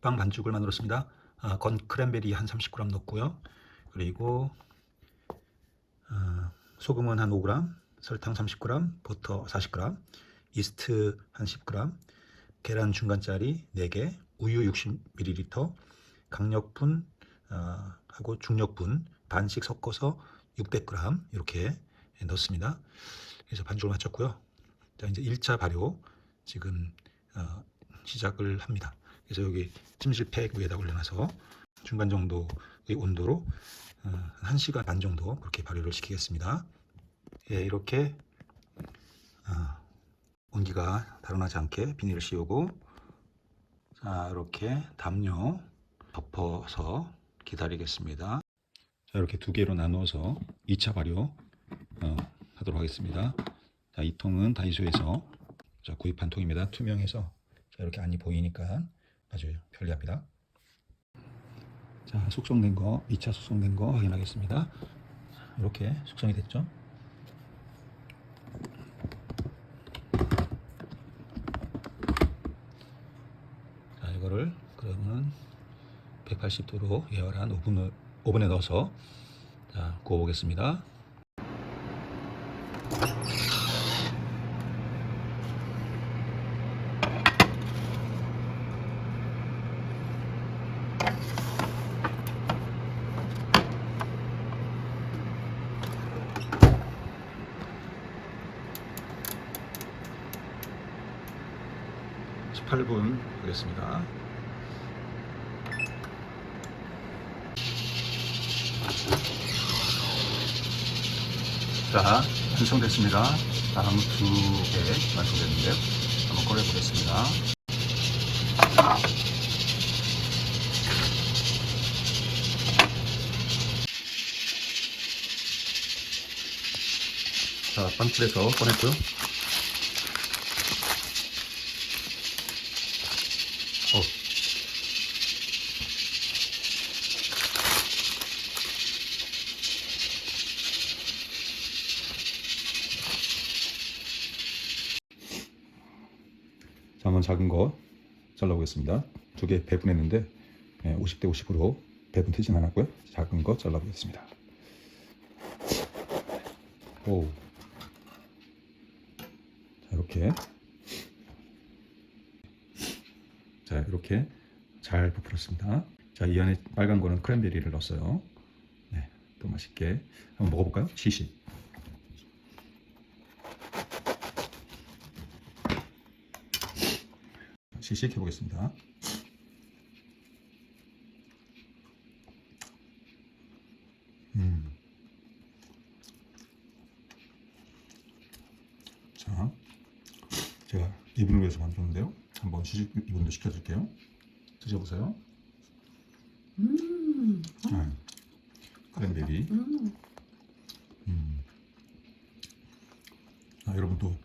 빵 반죽을 만들었습니다. 아, 건 크랜베리 한 30g 넣고요. 그리고 아, 소금은 한 5g, 설탕 30g, 버터 40g, 이스트 한 10g, 계란 중간짜리 4개, 우유 60ml, 강력분 아, 하고 중력분 반씩 섞어서 600g 이렇게 넣습니다. 그래서 반죽을 마쳤고요. 자 이제 1차 발효 지금 어, 시작을 합니다. 그래서 여기 찜질팩 위에다 올려놔서 중간 정도의 온도로 어, 1시간 반 정도 그렇게 발효를 시키겠습니다. 예, 이렇게 어, 온기가 달아나지 않게 비닐을 씌우고 자 이렇게 담요 덮어서 기다리겠습니다. 자 이렇게 두 개로 나누어서 2차 발효 어, 하도록 하겠습니다. 자, 이 통은 다이소에서 자, 구입한 통입니다. 투명해서 자, 이렇게 안이 보이니까 아주 편리합니다. 자, 숙성된 거, 2차 숙성된 거 확인하겠습니다. 이렇게 숙성이 됐죠? 자, 이거를 그러면 180도로 예열한 오븐을, 오븐에 넣어서 자, 구워보겠습니다. (18분) 하겠습니다. 자 완성됐습니다. 다음 두 개 완성됐는데요. 한번 꺼내 보겠습니다. 자 빵틀에서 꺼냈고요 어. 자, 한번 작은 거 잘라보겠습니다. 두 개 배분했는데 50대 50으로 배분 되진 않았고요. 작은 거 잘라보겠습니다. 오. 자, 이렇게. 자, 이렇게 잘 부풀었습니다. 자, 이 안에 빨간 거는 크랜베리를 넣었어요. 네, 또 맛있게 한번 먹어볼까요? 시시. 시식 해보겠습니다. 음. 자, 제가 이분을 위해서 만들었는데요. 한번 시식 이분도 시켜줄게요. 드셔보세요. 음, 네. 크랜베리. 음, 음. 아, 여러분도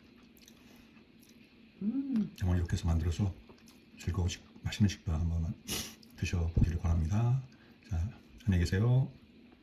음. 정말 이렇게 해서 만들어서 즐거운 식, 맛있는 식단 한번 드셔보기를 바랍니다. 자, 안녕히 계세요.